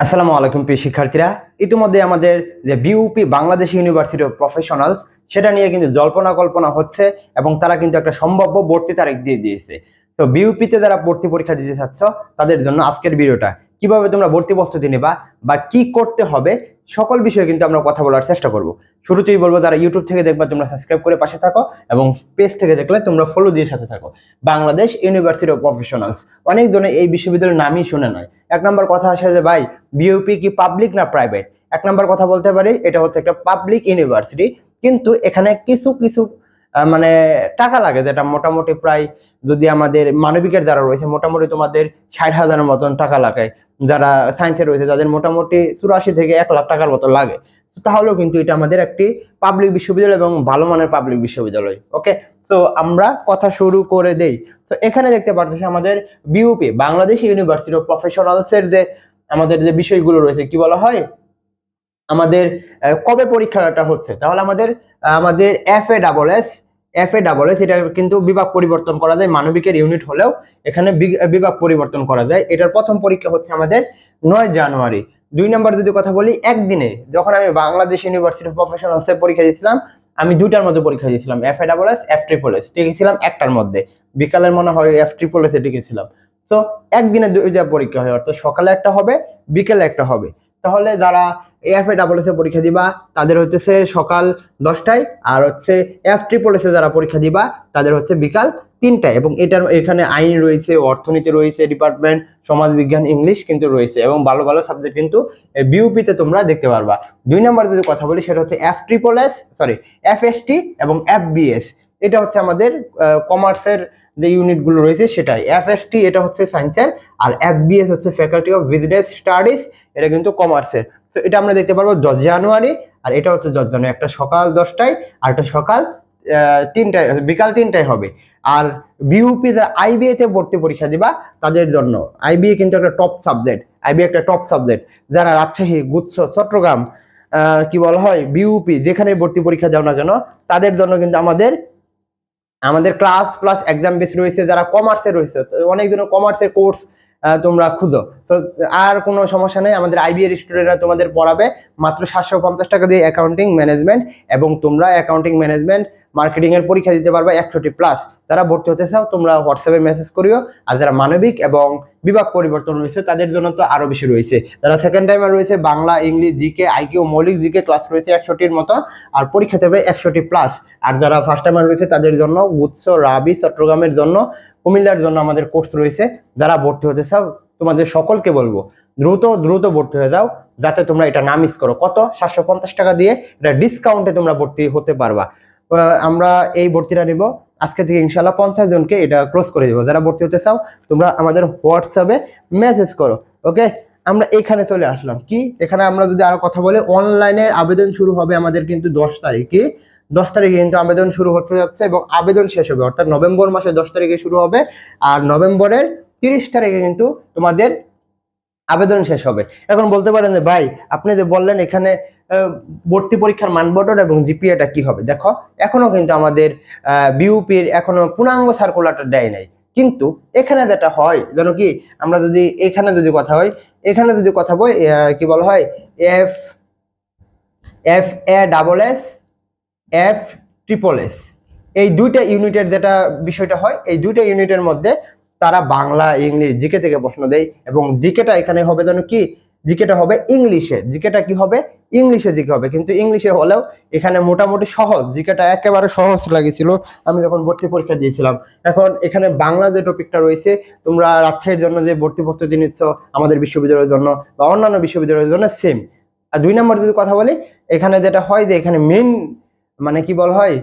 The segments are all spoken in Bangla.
আসসালামু আলাইকুম প্রিয় শিক্ষার্থীরা। ইতিমধ্যে আমাদের যে BUP Bangladesh University of Professionals সেটা নিয়ে কিন্তু জল্পনা কল্পনা হচ্ছে এবং তারা কিন্তু একটা সম্ভাব্য ভর্তি তারিখ দিয়ে দিয়েছে। তো বিউপিতে যারা ভর্তি পরীক্ষা দিতে চাচ্ছ, তাদের জন্য আজকের ভিডিওটা। কীভাবে তোমরা ভর্তি প্রস্তুতি নেবা বা কি করতে হবে, সকল বিষয়ে কিন্তু আমরা কথা বলার চেষ্টা করব। শুরুতেই বলব, যারা ইউটিউব থেকে দেখবা, তোমরা সাবস্ক্রাইব করে পাশে থাকো এবং পেজ থেকে দেখলে তোমরা ফলো দিয়ে সাথে থাকো। বাংলাদেশ ইউনিভার্সিটি অফ প্রফেশনালস অনেক জনে এই বিশ্ববিদ্যালয়ের নামই শুনে নয়। এক নম্বর কথা আসে যে, ভাই বিউপি কি পাবলিক না প্রাইভেট এক নম্বর কথা বলতে পারি, এটা হচ্ছে একটা পাবলিক ইউনিভার্সিটি কিন্তু এখানে কিছু কিছু মানে টাকা লাগে, যেটা মোটামুটি প্রায় যদি আমাদের মানবিকের যারা রয়েছে, মোটামুটি তোমাদের ষাট হাজারের মতন টাকা লাগে, যারা সায়েন্সে রয়েছে তাদের মোটামুটি চুরাশি থেকে এক লাখ টাকার মতো লাগে। তাহলেও কিন্তু এটা আমাদের একটি পাবলিক বিশ্ববিদ্যালয় এবং ভালো মানের পাবলিক বিশ্ববিদ্যালয় ওকে তো আমরা কথা শুরু করে দেই। তো এখানে দেখতে পারতেছি আমাদের BUP Bangladesh University of Professionals এর যে, আমাদের যে বিষয়গুলো রয়েছে, কি বলা হয়? আমাদের কবে পরীক্ষাটা হচ্ছে? তাহলে আমাদের আমাদের F A double S F A double S এটা কিন্তু বিভাগ পরিবর্তন করা যায়, মানবিকের ইউনিট হলেও এখানে বিভাগ পরিবর্তন করা যায়। এটার প্রথম পরীক্ষা হচ্ছে আমাদের নয় জানুয়ারি। দুই নম্বর যদি কথা বলি, একদিনে যখন আমি বাংলাদেশ ইউনিভার্সিটি অফ প্রফেশনালস এর পরীক্ষা দিয়েছিলাম, আমি দুইটার মধ্যে পরীক্ষা দিয়েছিলাম F double S F triple S টিকেছিলাম একটার মধ্যে। বিকালের মনে হয় এফ ট্রিপল এস টিকেছিলাম। তো একদিনে দুইটা পরীক্ষা হয়, অর্থাৎ সকালে একটা হবে, বিকেলে একটা হবে। তাহলে যারা F A double S A পরীক্ষা দিবা, তাদের হচ্ছে সকাল দশটায়, আর হচ্ছে এফ ট্রিপল এস যারা পরীক্ষা দিবা, তাদের হচ্ছে বিকাল তিনটায় এবং এটার এখানে আইন রয়েছে, অর্থনীতি রয়েছে ডিপার্টমেন্ট সমাজ বিজ্ঞান ইংলিশ কিন্তু রয়েছে এবং ভালো ভালো সাবজেক্ট কিন্তু বিউপিতে তোমরা দেখতে পারবা। দুই নম্বর যদি কথা বলি সেটা হচ্ছে F triple S sorry F S T এবং এফ বিএস এটা হচ্ছে আমাদের কমার্সের যে ইউনিটগুলো রয়েছে সেটাই। এফ এস টি এটা হচ্ছে সায়েন্সের আর এফ বিএস হচ্ছে ফ্যাকাল্টি অফ বিজনেস স্টাডিজ এটা কিন্তু কমার্সের তো এটা আমরা দেখতে পারব দশ জানুয়ারি আর এটা হচ্ছে দশ জানুয়ারি। একটা সকাল দশটায় আর একটা সকাল তিনটায়, বিকাল তিনটায় হবে। আর বিউপি যারা আইবিএ তে ভর্তি পরীক্ষা দিবা তাদের জন্য। আইবিএ কিন্তু একটা টপ সাবজেক্ট আইবিএ একটা টপ সাবজেক্ট যারা রাজশাহী, গুচ্ছ, চট্টগ্রাম কি বলা হয় বিউপি যেখানে ভর্তি পরীক্ষা যাও না কেন, তাদের জন্য কিন্তু আমাদের আমাদের ক্লাস প্লাস এক্সাম বেস রয়েছে, যারা কমার্সে রয়েছে, তো অনেক জনের কমার্সের কোর্স তোমরা খুঁজো। তো আর কোনো সমস্যা নেই, আমাদের আইবিএর স্টুডেন্টরা তোমাদের পড়াবে মাত্র সাতশো পঞ্চাশ টাকা দিয়ে অ্যাকাউন্টিং ম্যানেজমেন্ট এবং তোমরা অ্যাকাউন্টিং ম্যানেজমেন্ট মার্কেটিং এর পরীক্ষা দিতে পারবে একশোটি প্লাস যারা ভর্তি হতে চাও, তোমরা হোয়াটসঅ্যাপে মেসেজ করিও। আর যারা মানবিক এবং বিভাগ পরিবর্তন রয়েছে, তাদের জন্য তো আরও বেশি রয়েছে। যারা সেকেন্ড টাইমে রয়েছে, বাংলা, ইংলিশ জিকে আইকিউ মৌলিক জিকে ক্লাস রয়েছে একশোটির মতো, আর পরীক্ষা দেবে একশোটি প্লাস আর যারা ফার্স্ট টাইমার রয়েছে, তাদের জন্য উৎস রাবি চট্টগ্রামের জন্য, কুমিল্লার জন্য আমাদের কোর্স রয়েছে। যারা ভর্তি হতে চাও, তোমাদের সকলকে বলব, দ্রুত দ্রুত ভর্তি হয়ে যাও, যাতে তোমরা এটা না মিস করো। কত? সাতশো পঞ্চাশ টাকা দিয়ে এটা ডিসকাউন্টে তোমরা ভর্তি হতে পারবা। আমরা এই ভর্তিটা নিব। আজকে থেকে ইনশাল্লাহ পঞ্চাশ জনকে এটা ক্লোজ করে দেবো। যারা ভর্তি হতে চাও, তোমরা আমাদের হোয়াটসঅ্যাপে মেসেজ করো ওকে আমরা এখানে চলে আসলাম। কি? এখানে আমরা যদি আরও কথা বলি অনলাইনে আবেদন শুরু হবে আমাদের কিন্তু দশ তারিখে। দশ তারিখে কিন্তু আবেদন শুরু হতে যাচ্ছে এবং আবেদন শেষ হবে, অর্থাৎ নভেম্বর মাসের দশ তারিখে শুরু হবে। আর নভেম্বরের তিরিশ তারিখে কিন্তু তোমাদের আবেদন শেষ হবে। এখন বলতে পারেন যে, ভাই, আপনি যে বললেন এখানে ভর্তি পরীক্ষার মানবন্টন এবং জিপিএটা কি হবে? দেখো, এখনও কিন্তু আমাদের বিউপির এখনও পূর্ণাঙ্গ সার্কুলারটা দেয় নাই। কিন্তু এখানে যেটা হয়, যেন কি, আমরা যদি এখানে যদি কথা হয়, এখানে যদি কথা বই কি বলা হয়, F F, A, double S, F, triple S. এই দুইটা ইউনিটের যেটা বিষয়টা হয়, এই দুইটা ইউনিটের মধ্যে তারা বাংলা, ইংলিশ, জিকে থেকে প্রশ্ন দেয় এবং জিকেটা এখানে হবে যেন কি? জিকেটা হবে ইংলিশে। জিকেটা কি হবে? ইংলিশে জিকে হবে। কিন্তু ইংলিশে হলেও এখানে মোটামুটি সহজ। জিকেটা একেবারে সহজ লাগেছিল আমি যখন ভর্তি পরীক্ষা দিয়েছিলাম, এখন এখানে বাংলা যে টপিকটা রয়েছে, তোমরা রাজশাহীর জন্য যে ভর্তি প্রস্তুতি নিচ্ছ, আমাদের বিশ্ববিদ্যালয়ের জন্য বা অন্যান্য বিশ্ববিদ্যালয়ের জন্য সেম আর দুই নম্বর যদি কথা বলি, এখানে যেটা হয় যে এখানে মেন মানে কি বল হয়?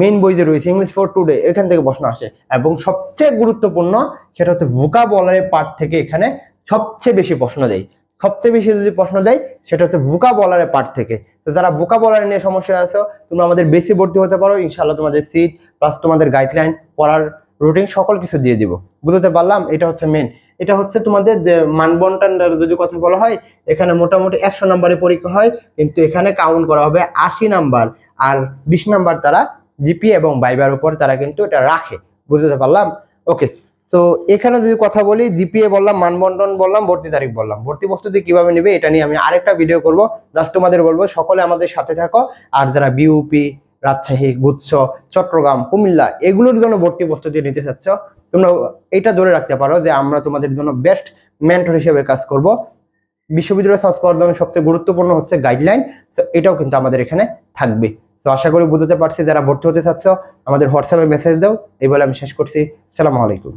মেন বই যে রয়েছে ইংলিশ ফর টুডে এখান থেকে প্রশ্ন আসে। এবং সবচেয়ে গুরুত্বপূর্ণ সেটা হচ্ছে ভোকাবলারের পার্ট থেকে এখানে সবচেয়ে বেশি প্রশ্ন দেয়। সবচেয়ে বেশি যদি প্রশ্ন দেয়, সেটা হচ্ছে ভোকাবলারের পার্ট থেকে। তো যারা ভোকাবলার নিয়ে সমস্যা আছো, তোমরা আমাদের বেশি ভর্তি হতে পারো। ইনশাল্লাহ তোমাদের সিট প্লাস তোমাদের গাইডলাইন পড়ার রুটিন সকল কিছু দিয়ে দিব। বুঝতে পারলাম? এটা হচ্ছে মেন এটা হচ্ছে তোমাদের যে মানবন্টন যদি কথা বলা হয়, এখানে মোটামুটি একশো নম্বরে পরীক্ষা হয়, কিন্তু এখানে কাউন্ট করা হবে আশি নাম্বার আর বিশ নাম্বার তারা জিপি এবং বাইবার উপর তারা কিন্তু এটা রাখে। বুঝতে পারলাম? ওকে তো এখানে যদি কথা বলি, জিপিএ বললাম মানবন্টন বললাম, ভর্তি তারিখ বললাম। ভর্তি প্রস্তুতি কীভাবে নেবে এটা নিয়ে আমি আরেকটা ভিডিও করব। জাস্ট তোমাদের বলব, সকলে আমাদের সাথে থাকো। আর যারা বিউপি রাজশাহী, গুচ্ছ, চট্টগ্রাম, কুমিল্লা, এগুলোর জন্য ভর্তি প্রস্তুতি নিতে চাচ্ছ, তোমরা এটা ধরে রাখতে পারো যে আমরা তোমাদের জন্য বেস্ট মেন্টর হিসেবে কাজ করব। বিশ্ববিদ্যালয় করার সবচেয়ে গুরুত্বপূর্ণ হচ্ছে গাইডলাইন এটাও কিন্তু আমাদের এখানে থাকবে। তো আশা করি বুঝতে পারছি, যারা ভর্তি হতে চাচ্ছ, আমাদের হোয়াটসঅ্যাপে মেসেজ দাও। এই বলে আমি শেষ করছি। সালামু আলাইকুম।